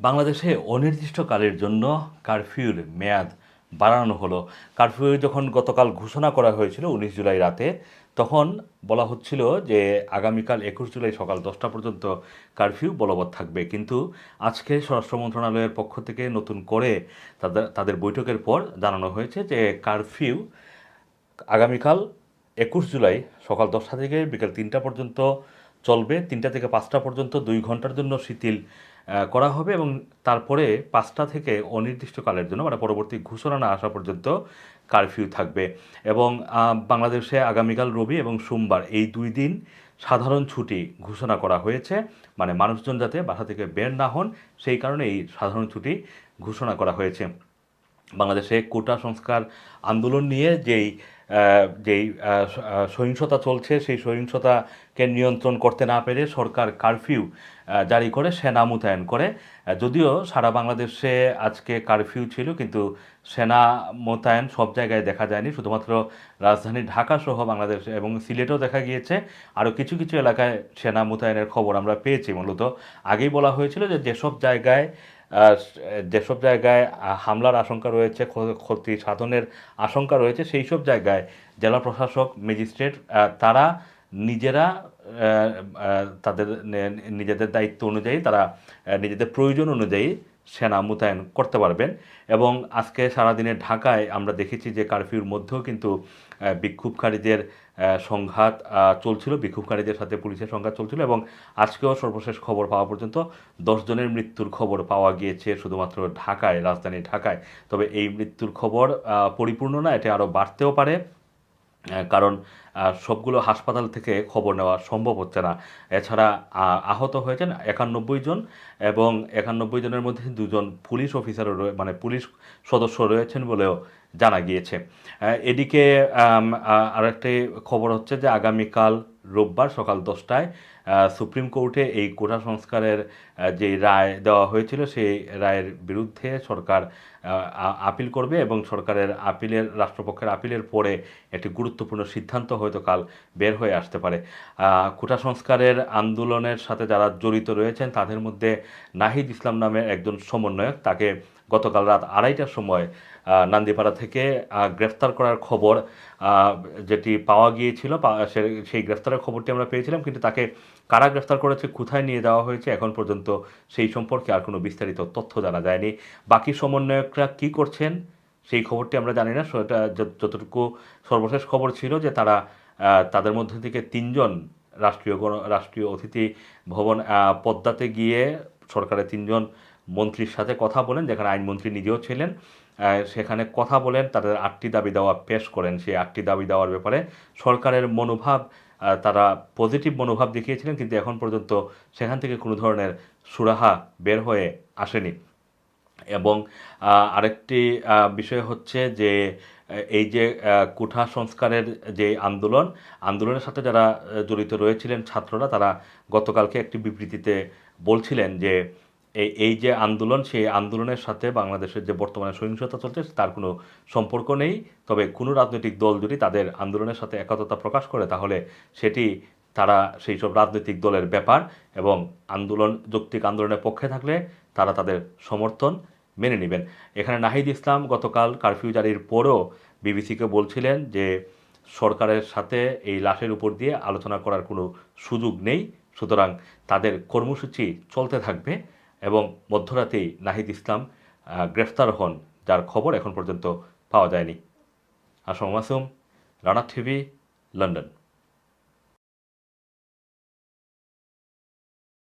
বাংলাদেশে অনির্দিষ্টকালের জন্য কারফিউর মেয়াদ বাড়ানো হলো। কারফিউ যখন গতকাল ঘোষণা করা হয়েছিল উনিশ জুলাই রাতে, তখন বলা হচ্ছিল যে আগামীকাল একুশ জুলাই সকাল দশটা পর্যন্ত কারফিউ বলবৎ থাকবে। কিন্তু আজকে স্বরাষ্ট্র মন্ত্রণালয়ের পক্ষ থেকে নতুন করে তাদের তাদের বৈঠকের পর জানানো হয়েছে যে কারফিউ আগামীকাল একুশ জুলাই সকাল দশটা থেকে বিকেল তিনটা পর্যন্ত চলবে। তিনটা থেকে পাঁচটা পর্যন্ত দুই ঘণ্টার জন্য শিথিল করা হবে এবং তারপরে পাঁচটা থেকে অনির্দিষ্টকালের জন্য মানে পরবর্তী ঘোষণা না আসা পর্যন্ত কারফিউ থাকবে। এবং বাংলাদেশে আগামীকাল রবি এবং সোমবার এই দুই দিন সাধারণ ছুটি ঘোষণা করা হয়েছে। মানে মানুষজন যাতে বাসা থেকে বের না হন, সেই কারণে এই সাধারণ ছুটি ঘোষণা করা হয়েছে। বাংলাদেশে কোটা সংস্কার আন্দোলন নিয়ে যেই যেই সহিংসতা চলছে, সেই সহিংসতাকে নিয়ন্ত্রণ করতে না পেরে সরকার কারফিউ জারি করে, সেনা মোতায়েন করে। যদিও সারা বাংলাদেশে আজকে কারফিউ ছিল, কিন্তু সেনা মোতায়েন সব জায়গায় দেখা যায়নি। শুধুমাত্র রাজধানী ঢাকা সহ বাংলাদেশ এবং সিলেটেও দেখা গিয়েছে। আরও কিছু কিছু এলাকায় সেনা মোতায়েনের খবর আমরা পেয়েছি। মূলত আগেই বলা হয়েছিল যে যেসব জায়গায় যেসব জায়গায় হামলার আশঙ্কা রয়েছে ক্ষ- ক্ষতি সাধনের আশঙ্কা রয়েছে সেই সব জায়গায় জেলা প্রশাসক, ম্যাজিস্ট্রেট তারা নিজেরা তাদের নিজেদের দায়িত্ব অনুযায়ী, তারা নিজেদের প্রয়োজন অনুযায়ী সেনা মোতায়েন করতে পারবেন। এবং আজকে সারাদিনে ঢাকায় আমরা দেখেছি যে কারফিউর মধ্যেও কিন্তু বিক্ষোভকারীদের সংঘাত চলছিল। বিক্ষোভকারীদের সাথে পুলিশের সংঘাত চলছিল এবং আজকেও সর্বশেষ খবর পাওয়া পর্যন্ত দশ জনের মৃত্যুর খবর পাওয়া গিয়েছে শুধুমাত্র ঢাকায়, রাজধানী ঢাকায়। তবে এই মৃত্যুর খবর পরিপূর্ণ না, এটা আরও বাড়তেও পারে। কারণ সবগুলো হাসপাতাল থেকে খবর নেওয়া সম্ভব হচ্ছে না। এছাড়া আহত হয়েছেন একানব্বই জন এবং একানব্বই জনের মধ্যে দুজন পুলিশ অফিসারও রয়ে মানে পুলিশ সদস্য রয়েছেন বলেও জানা গিয়েছে। এদিকে আরেকটি খবর হচ্ছে যে আগামীকাল রোববার সকাল দশটায় সুপ্রিম কোর্টে এই কোটা সংস্কারের যে রায় দেওয়া হয়েছিল সেই রায়ের বিরুদ্ধে সরকার আপিল করবে এবং সরকারের আপিলের, রাষ্ট্রপক্ষের আপিলের পরে একটি গুরুত্বপূর্ণ সিদ্ধান্ত হয়তো কাল বের হয়ে আসতে পারে। কোটা সংস্কারের আন্দোলনের সাথে যারা জড়িত রয়েছেন তাদের মধ্যে নাহিদ ইসলাম নামে একজন সমন্বয়ক, তাকে গতকাল রাত আড়াইটার সময় নান্দিপাড়া থেকে গ্রেফতার করার খবর যেটি পাওয়া গিয়েছিল সেই গ্রেফতারের খবরটি আমরা পেয়েছিলাম, কিন্তু তাকে কারা গ্রেফতার করেছে, কোথায় নিয়ে যাওয়া হয়েছে, এখন পর্যন্ত সেই সম্পর্কে আর কোনো বিস্তারিত তথ্য জানা যায়নি। বাকি সমন্বয়করা কি করছেন, সেই খবরটি আমরা জানি না, সেটা যত- যতটুকু সর্বশেষ খবর ছিল যে তারা তাদের মধ্যে থেকে তিনজন রাষ্ট্রীয় রাষ্ট্রীয় অতিথি ভবন পদ্মাতে গিয়ে সরকারের তিনজন মন্ত্রীর সাথে কথা বলেন, যেখানে আইনমন্ত্রী নিজেও ছিলেন সেখানে কথা বলেন, তাদের আটটি দাবি দেওয়া পেশ করেন। সেই আটটি দাবি দেওয়ার ব্যাপারে সরকারের মনোভাব তারা পজিটিভ মনোভাব দেখিয়েছিলেন, কিন্তু এখন পর্যন্ত সেখান থেকে কোনো ধরনের সুরাহা বের হয়ে আসেনি। এবং আরেকটি বিষয় হচ্ছে যে এই যে কোঠা সংস্কারের যে আন্দোলন, আন্দোলনের সাথে যারা জড়িত রয়েছিলেন ছাত্ররা, তারা গতকালকে একটি বিবৃতিতে বলছিলেন যে এই যে আন্দোলন, সেই আন্দোলনের সাথে বাংলাদেশের যে বর্তমানে সহিংসতা চলছে, তার কোনো সম্পর্ক নেই। তবে কোনো রাজনৈতিক দল যদি তাদের আন্দোলনের সাথে একতা প্রকাশ করে, তাহলে সেটি তারা সেই সব রাজনৈতিক দলের ব্যাপার এবং আন্দোলন, যৌক্তিক আন্দোলনের পক্ষে থাকলে তারা তাদের সমর্থন মেনে নেবেন। এখানে নাহিদ ইসলাম গতকাল কারফিউ জারির পরও বিবিসিকে বলছিলেন যে সরকারের সাথে এই লাশের উপর দিয়ে আলোচনা করার কোনো সুযোগ নেই। সুতরাং তাদের কর্মসূচি চলতে থাকবে। এবং মধ্যরাতেই নাহিদ ইসলাম গ্রেফতার হন, যার খবর এখন পর্যন্ত পাওয়া যায়নি। Assam Masum Rana TV, London.